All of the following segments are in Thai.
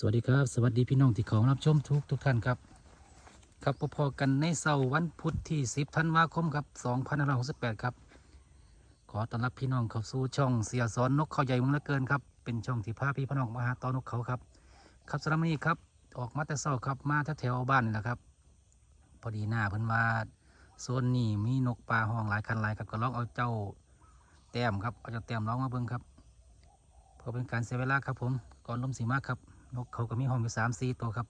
สวัสดีครับ สวัสดีพี่น้องที่เของรับชมทุกทุกท่านครับ ครับพอๆกันในเสาร์วันพุธที่ 10ธันวาคมครับ2568ครับ ขอต้อนรับพี่น้องเข้าสู่ช่องเสียสอนนกเขาใหญ่มุงละเกินครับ เป็นช่องที่พาพี่พี่น้องมาหาตอนกเขาครับ ครับสำหรับวันนี้ครับ ออกมาแต่เสาร์ครับ มาแถวๆบ้านนี่แหละครับ พอดีหน้าเพิ่นว่าโซนนี้มีนกปลาห้องหลายคันหลายครับก็ลองเอาเจ้าแต้มครับ เอาเจ้าแต้มลองมาเบิ่งครับ เพื่อเป็นการเสียเวลาครับผม ก่อนลมสีมากครับ นกเขาก็มีห้องอยู่สามสี่ตัวครับ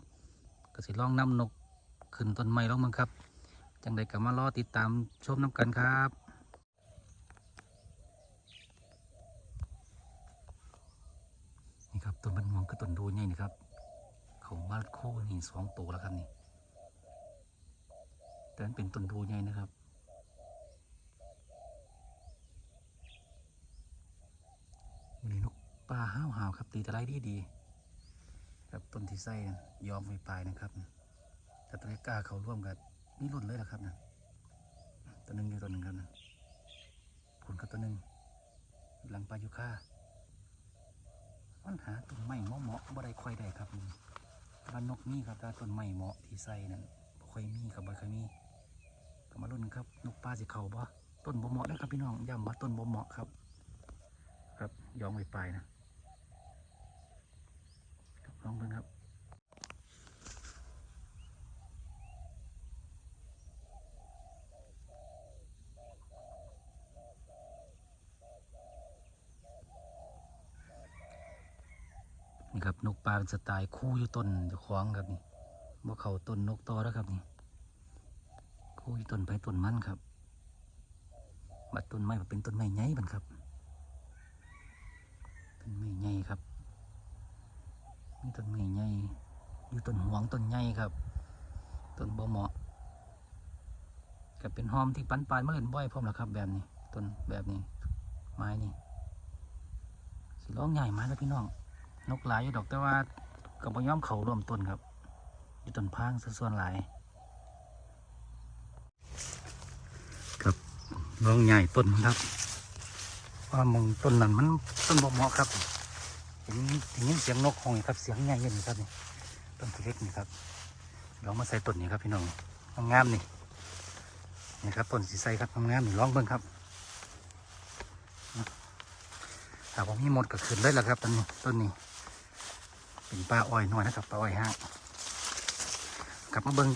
ก็สิลองนำนกขึ้นต้นไม้ลองมั้งครับจังใดก็มารอติดตามชมน้ำกันครับนี่ครับต้นบันม่วงก็ต้นดูใหญ่นี่ครับเขามาคู่นี่สองตัวแล้วครับนี่แต่มันเป็นต้นดูใหญ่นะครับวันนี้นกปลาห้าวหาวครับตีตะไลดีดี ครับต้นที่ไส้นั่นยอมไฟปลายนะครับแต่ตัวนี้กล้าเขาร่วมกันมีรุ่นเลยนะครับนะตัวหนึ่งอยู่ตัวหนึ่งครับนะผลกับตัวหนึ่งหลังปลายุค่ามันหาต้นไม้เหมาะเหมาะบ่ได้ค่อยได้ครับบ้านนกมีครับต่ต้นไม้เหมาะที่ใส่นั่นบ่ค่อยมีครับบ่ค่อยมีก็มารุ่นครับนกปลาสิเขาบ่ต้นบ่เหมาะนะครับพี่น้องย้ำว่าต้นบ่เหมาะครับ ครับยอมไว้ปลายนะ ครับลองครับนี่ครับนกปลาเป็นสไตล์คู่อยู่ต้นจะคล้าของครับนี่บ่เขาต้นนกตอแล้วครับนี่คู่อยู่ต้นไปต้นมันครับ บัดต้นไม้เป็นต้นไม้ใหญ่บันครับต้นไม้ใหญ่ครับ ต้นไม้ใหญ่อยู่ต้นหวงต้นใหญ่ครับต้นบ่เหมาะก็เป็นหอมที่ปันปายมาเล่นบ่อยพร้อมแล้วครับ แบบนี้ต้นแบบนี้ ไม้นี่สิร้องใหญ่ไม้แล้วพี่น้อง นกหลายอยู่ดอกแต่ว่าก็บ่ยอมเขารวมต้นครับอยู่ต้นพางซะส่วนหลาย ครับลองใหญ่ต้นมันครับว่ามองต้นนั้นมันต้นบ่เหมาะครับ เห็นเห็นเสียงนกห้องครับ เสียงใหญ่เย็นครับนี่ต้นที่เล็กนี่ครับลองมาใส่ต้นนี้ครับพี่น้องงามนี่นี่ครับต้นสีใสครับงามนี่ลองเบิ่งครับถ้าผมมีหมดก็ขึ้นเลยละครับต้นนี้ต้นนี้ เป็นปลาอ้อยน้อยนะครับปลาอ้อยห้างกลับมาเบิ้ง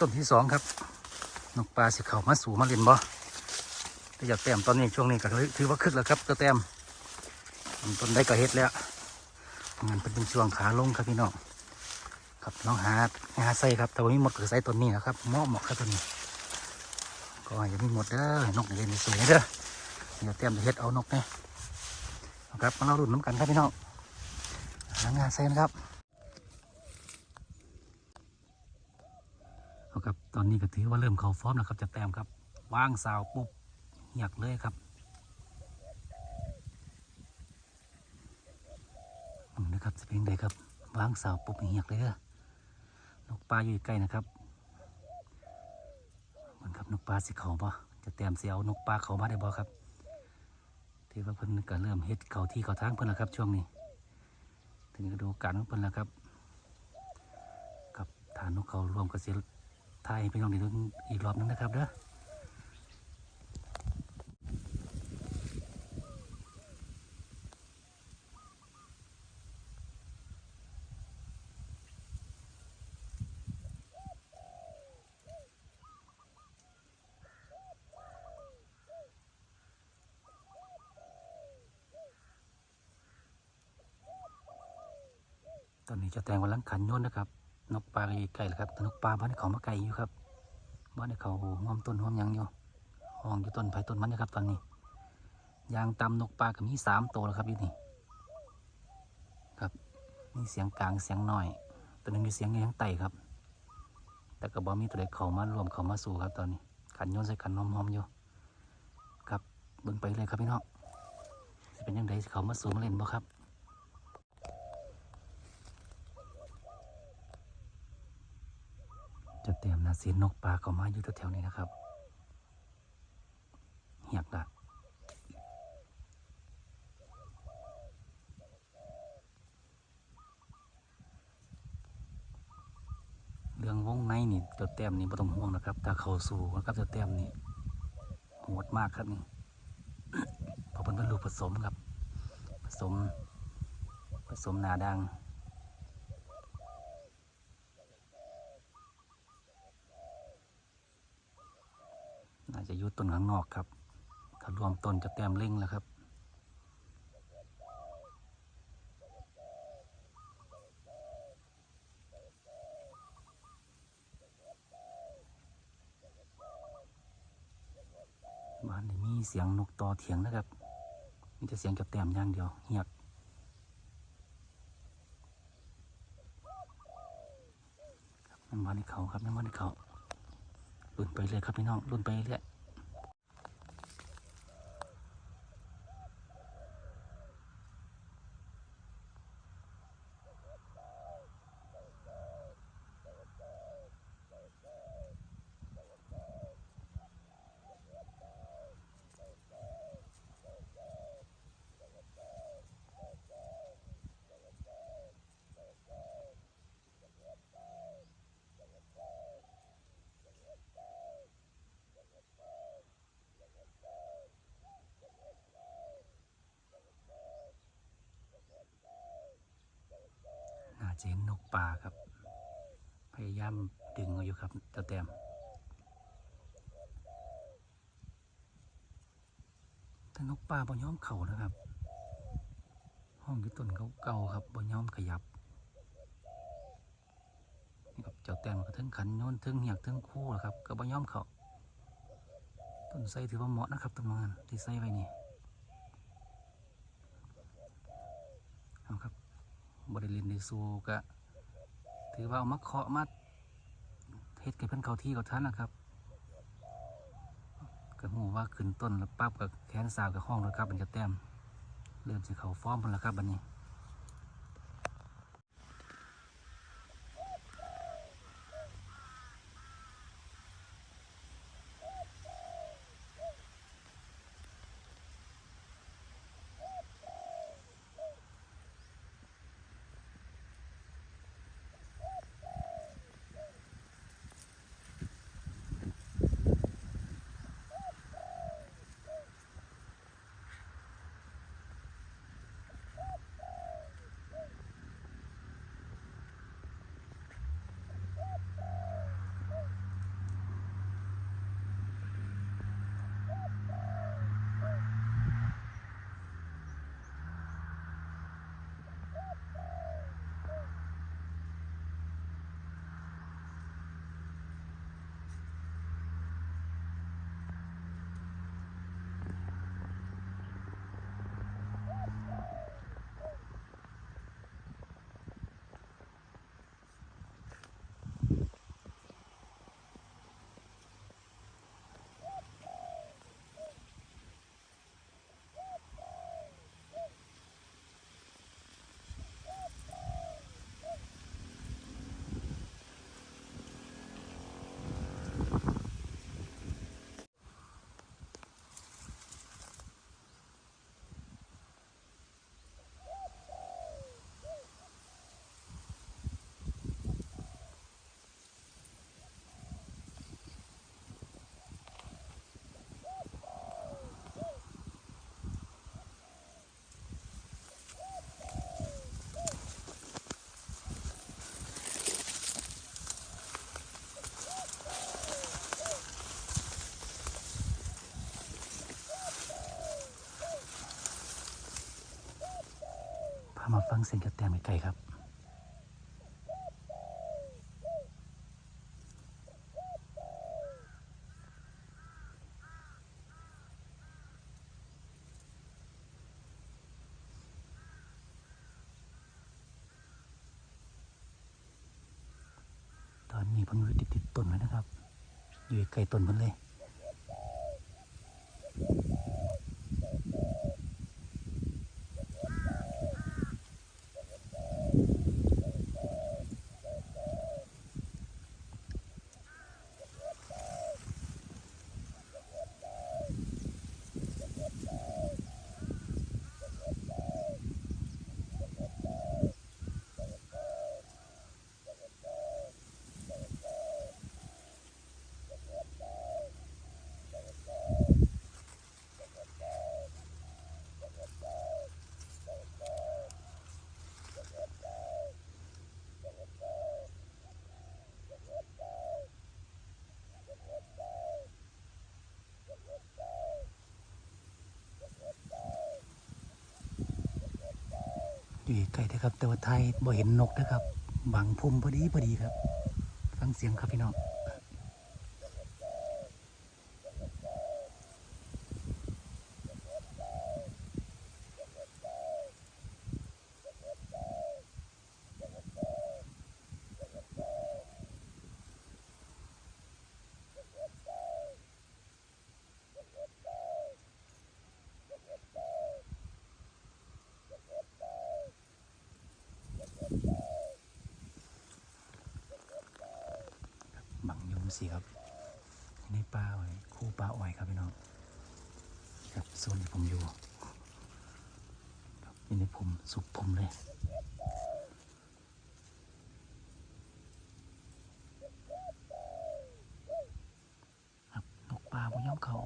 ต้นที่สองครับนกปลาสิเขามาสู่มาเรียนบ่แต่อยากแต้มตอนนี้ช่วงนี้ก็ถือว่าขึ้นแล้วครับตัวแต้มต้นได้ก็เฮ็ดแล้ว งานเป็นช่วงขาลงครับพี่น้องครับน้องหาหาใส่ครับแต่ว่ามีหมดก็ใส่ต้นนี้นะครับเหมาะเหมาะครับต้นนี้ก็อย่ามีหมดเด้อนกเรียนสวยเด้ออย่าแต้มจะเฮ็ดเอานกเนี่ยครับมาเราดุนน้ำกันครับพี่น้องหางานเซนะครับเอาครับตอนนี้ก็ถือว่าเริ่มเข้าฟอร์มแล้วครับจะแต้มครับวางสาวปุ๊บเหียกเลยครับ นะครับจะเป็นไงครับวางเสาปุ๊บเหียกเลยเด้อนกปลาอยู่ใกล้นะครับมันครับนกปลาสิเขาบ่จะแต้มเสียวนกปลาเขามาได้บ่ครับถือว่าเพิ่นก็เริ่มเฮ็ดเขาที่เขาทางเพิ่นแล้วครับ ช่วงนี้ ถึงฤดูกาลของเพิ่นแล้วครับ กับฐานนกเขารวมกับเสียไทยพี่น้องนี่ต้องอีกรอบนึงนะครับเด้อ ตอนนี้จะแต่งวันลังขันยนนะครับ นกปลาไก่แล้วครับต่นกปลาบ้านเขามาไก่อยู่ครับบ้านเขาห้อมต้นห้อมยังอยู่ห้องอยู่ต้นไผ่ต้นมันนะครับตอนนี้ยางตำนกปลาก็มีสามตัวแล้วครับอยู่นี่ครับมีเสียงกลางเสียงน้อย ตัวนึงมีเสียงเงี้ยงไต่ครับ แต่ก็บ่มีตัวใดเขามารวมเขามาสู่ครับตอนนี้ขันยนใส่ขันห้อมอยู่ครับเบิ่งไปเลยครับพี่น้องจะเป็นยังไงเขามาสู่มาเล่นบ่ครับ จะเตรียมนาเสียนกปลาเขามาอยู่แถวๆนี้นะครับเหียบละรื่องวงในนี่เจ้าแต้มนี่บ่ต้องห่วงนะครับถ้าเข้าสู่นะครับเจ้าแต้มนี่โหดมากครับนี่พราะเป็นเป็นลูกผสมครับ ผสม ผสมหนาดัง น่าจะอยุด ต้นข้างนอกครับ ถ้ารวมต้นจะแต้มเล่งแล้วครับ บ้านนี้มีเสียงนกต่อเถียงนะครับ มีแต่เสียงจะแต้มอย่างเดียวเงียบครัน้ำมันในเขาครับน้ำมันในเขาลุ่นไปเลยครับพี่น้องลุ่นไปเรื่อย ป่าครับ พยายามดึงเอาอยู่ครับเจ้าแต้มแต่นกป่าบ่ย้อมเข่านะครับ ห้องอยู่ต้นเก่าๆครับบ่ย้อมขยับนี่ครับเจ้าแต้มก็ถึงขันโยนถึงเหียกถึงคู่แล้วครับ ก็บ่ย้อมเข่าต้นไทรถือว่าเหมาะนะครับต้นมันที่ใส่ไว้นี่เอาครับบริเลนในซูก็ ถือว่าเอามาเคาะมาเฮ็ดกับเพื่อนเขาที่เขาท่านนะครับก็หูว่าขึ้นต้นแล้วปั๊บกับแขนสาวกับห้องแล้วครับมันจะแต้มเริ่มสิเขาฟอร์มมันแล้วครับบันนี้ ฟังเสียงกระแตมไกลๆครับตอนนี้เพิ่งอยู่ติดต้นไว้นะครับ อยู่ใกล้ต้นเพิ่นเลย ไก่นะครับ แต่ว่าไทยบ่เห็นนกนะครับ บังพุ่มพอดีพอดีครับ ฟังเสียงครับพี่น้อง บังยุงสิครับในป่าอ้อยคู่ป่าอ้อยครับพี่น้องครับโซนที่ผมอยู่ครับนี่ในผมสุกผมเลยครับนกปลาบ่ยอมเขา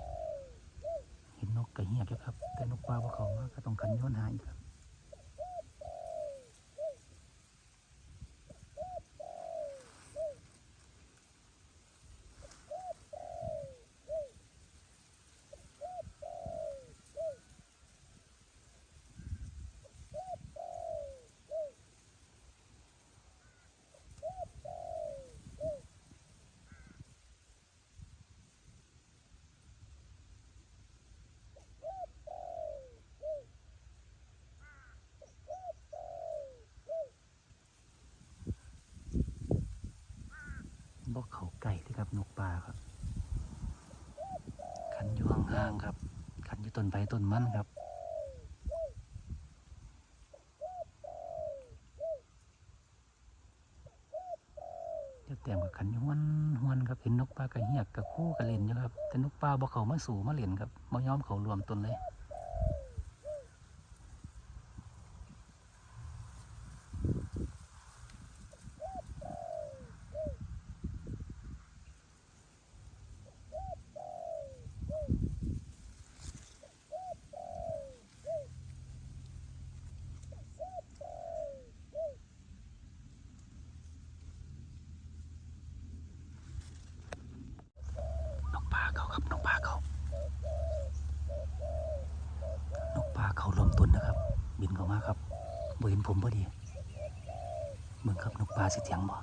เห็นนกกระเหียบอยู่ครับ แต่นกปลาบ่เขามาก็ต้องขันโย้อนหาอีกครับ บ่ เขาไก่ที่ครับนกปลาครับ ขันอยู่ห่างๆครับ ขันอยู่ต้นไผ่ต้นมันครับเจะแต้มกับขันอยู่หวนหวนครับเห็นนกปลากระเหียกกับคู่กระเล่นอยู่ครับแต่นกปลาบ่เขามาสู่มาเล่นครับบ่ยอมเขารวมตนเลย นกปลาเขาครับนกปลาเขานกปลาเขารวมตนนะครับ บินเข้ามาครับบ่เห็น ผมพอดีเมืองครับนกปลาสิเถียงบ่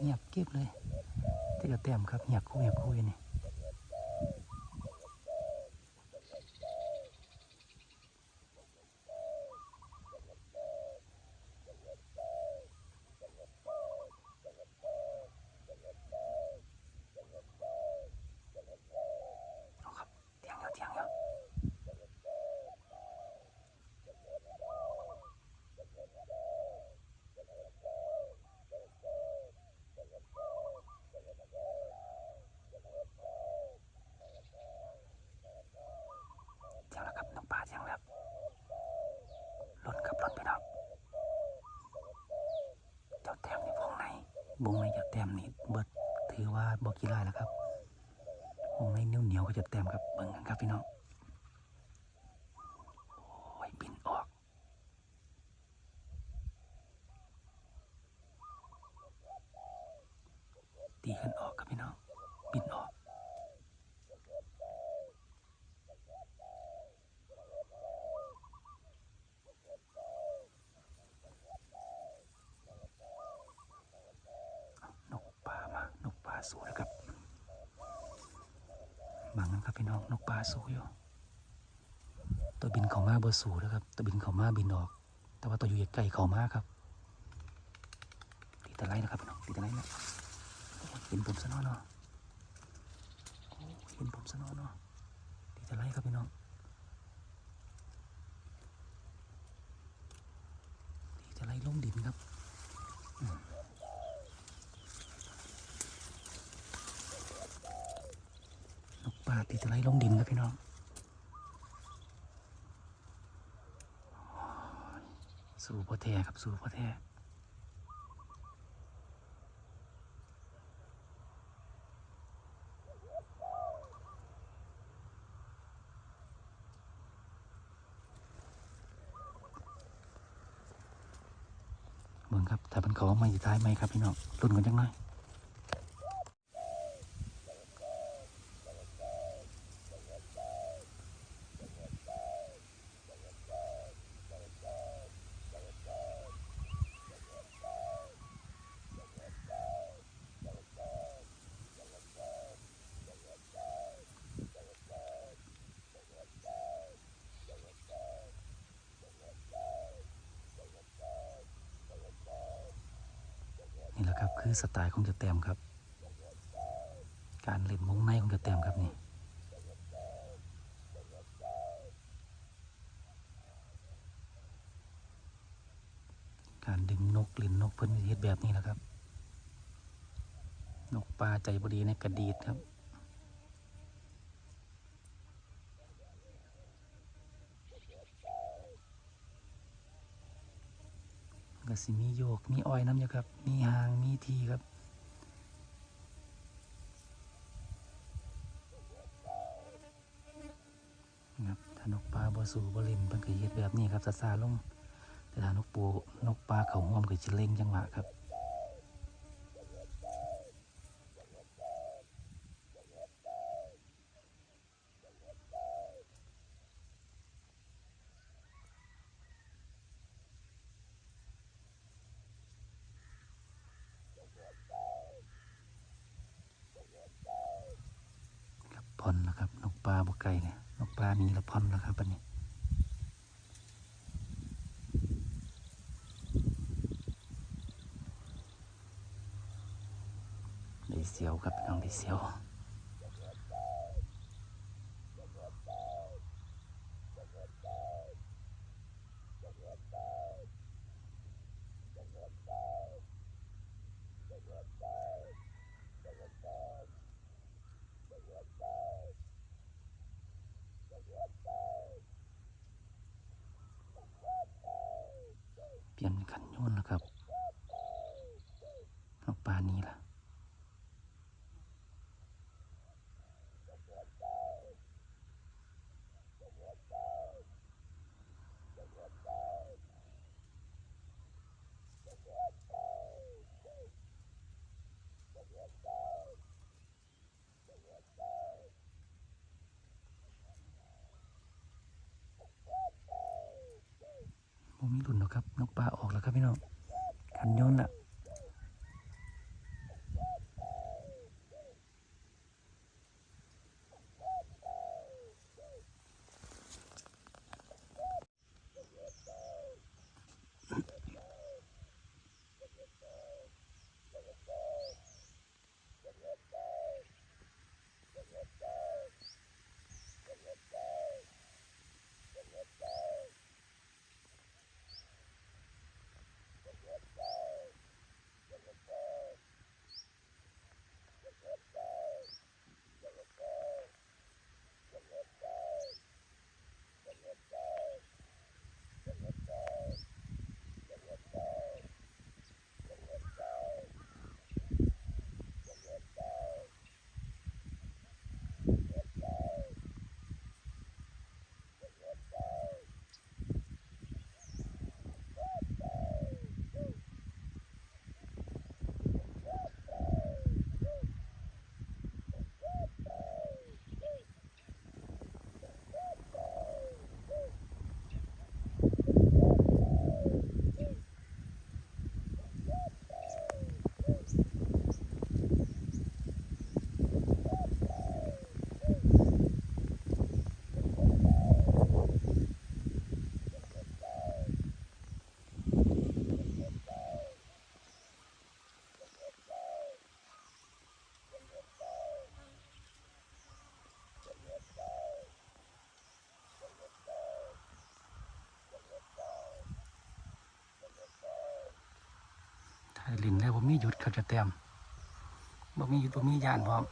เงียบเก็บเลยที่กระแต้มครับเงียบคู่เงียบคู่นี่เอาครับเถียงอยู่เถียงอยู่เถียงแล้วครับนกปลาเถียงแล้วหล่นครับหล่นพี่น้องเจ้าแต้มนี่วงในวงในเจ้าแต้ม นี่เบิดถือว่าบอกกี่ลายแล้วครับ วงในเหนียวเหนียวๆก็จะเต็มครับเบิ่งกันครับพี่น้องโอ้ยบินออก ตีกันออกครับพี่น้อง บินออก ครับพี่น้องนกปลาสูอยู่ ตัวบินเขามาเบอร์ สูนะครับตัวบินเขามาบินออก แต่ว่าตัวอยู่ใกล้เขามาครับตีตะไลนะครับพี่น้องตีตะไลนะเห็นผมซะนาะเนาะเห็นผมซะนาะเนาะตีตะไลครับพี่น้องตีตะไลลงดินครับนกปลาตีตะไลลงดินครับพี่น้อง สู่พ่อแท้ครับสู่พ่อแท้เมืองครับถ้ามันเขาไม่ท้ายไหมครับพี่น้องรุ่นกันจังหน่อยนี่แหละครับคือ สไตล์ของจะแต้มครับ การเล่นวงในของจะแต้มครับนี่การดึงนกเล่นนกเพิ่นเฮ็ดแบบนี้แหละครับ นกปลาใจบดีในกระดีดครับ สิมีโยก มีอ้อยน้ำอยู่ครับ มีหาง มีทีครับ ครับถ้านกปลาบอสูบอลิมเพิ่นก็เฮ็ดแบบนี้ครับซาซาลง แต่ถ้านกปูนกปลาเขาห่วมก็จะเล่งจังหวะครับ อนแล้วครับนกปลาบกไก่เนี่ยนกปลามีละพอนแล้วครับอันนี้ได้เสียวครับน้องได้เสียวเปลี่ยนขันโยนแล้วครับนกปลานี้ล่ะ ผมมีรุ่นแล้วครับ นกปลาออกแล้ว ครับพี่น้อง หยุดครับจะเต็มบ่มีหยุดบ่มียานพร้อม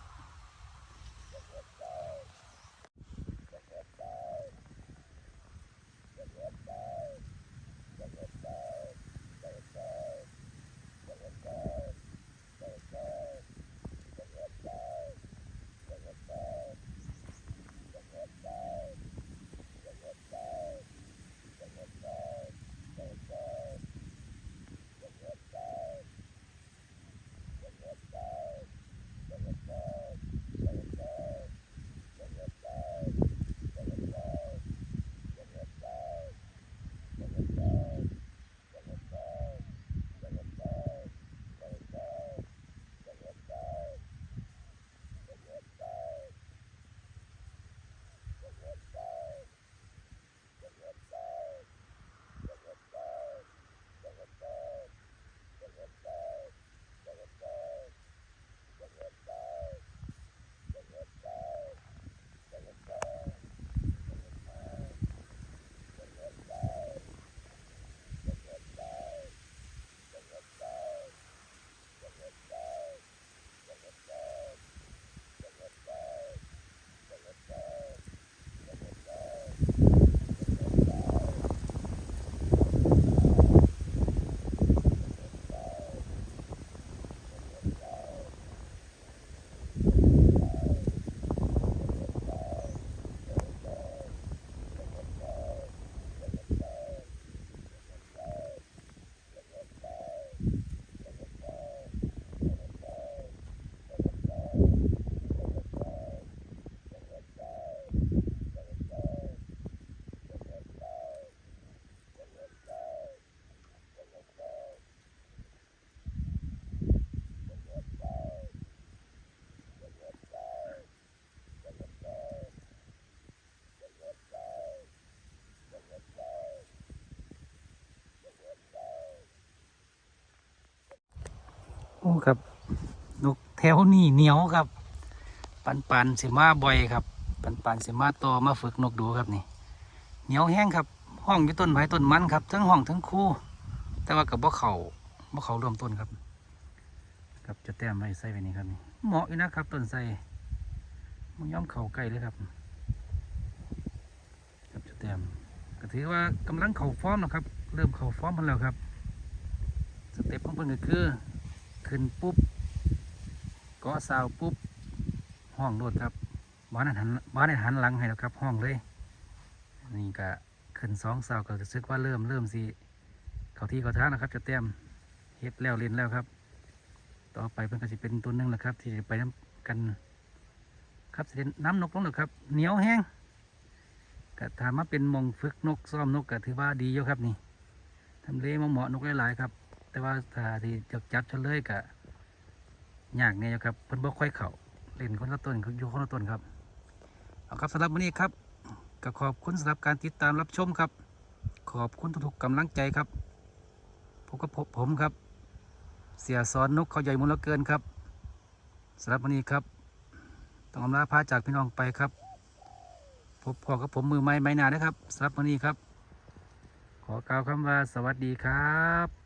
อ้ครับนกแถวนี้เหนียวครับ ปันปันสิมาบ่อยครับ ปันปันสิมาต่อมาฝึกนกดูครับนี่ เหนียวแห้งครับ ห้องอยู่ต้นไม้ต้นมันครับ ทั้งห้องทั้งคู่ แต่ว่ากับบ่เขาบ่เขารวมต้นครับครับจะแต้มไว้ใส่ไว้นี่ครับนี่เหมาะอยู่นะครับต้นใส่มันย่อมเข่าใกล้เลยครับครับจะแต้มก็ถือว่ากำลังเข่าฟอร์มนะครับ เริ่มเข่าฟอร์มมันแล้วครับ สเต็ปของเพิ่นก็คือ ขึ้นปุ๊บเก็ซาวปุ๊บห้องโลดครับบ้านนั้นหันบ้านนั้นหันหลังให้แล้วครับห้องเลย นี่ก็ขึ้นสองซาวก็รู้สึกว่าเริ่มเริ่มสิเขาที่เขาท้านะครับ จะเต็มเฮ็ดแล้วเล่นแล้วครับ ต่อไปเพิ่นก็สิเป็นตัวหนึงแหละครับ ที่จะไปน้ำกัน ครับสิเป็นน้ำนกลงแล้วครับเหนียวแห้งก็ถามว่าเป็นมองฝึกนกซ้อมนกก็ถือว่าดีอยู่ครับนี่ทำเลมาเหมาะนกหลายๆครับ แต่ว่าถ้าที่จะจับเลยกะยากเนี่ยครับเพิ่นบ่ค่อยเข้าเล่นคนละต้นเขาอยู่คนละต้นครับเอาครับสำหรับวันนี้ครับก็ขอบคุณสำหรับการติดตามรับชมครับ ขอบคุณทุกๆกำลังใจครับพบกับผมผมครับ เสียสอนนกเขาใหญ่มูลเกินครับสำหรับวันนี้ครับ ต้องอำลาพาจากพี่น้องไปครับพบพอกับผมมือไม้ไม้นานะครับสำหรับวันนี้ครับ ขอกล่าวคำว่าสวัสดีครับ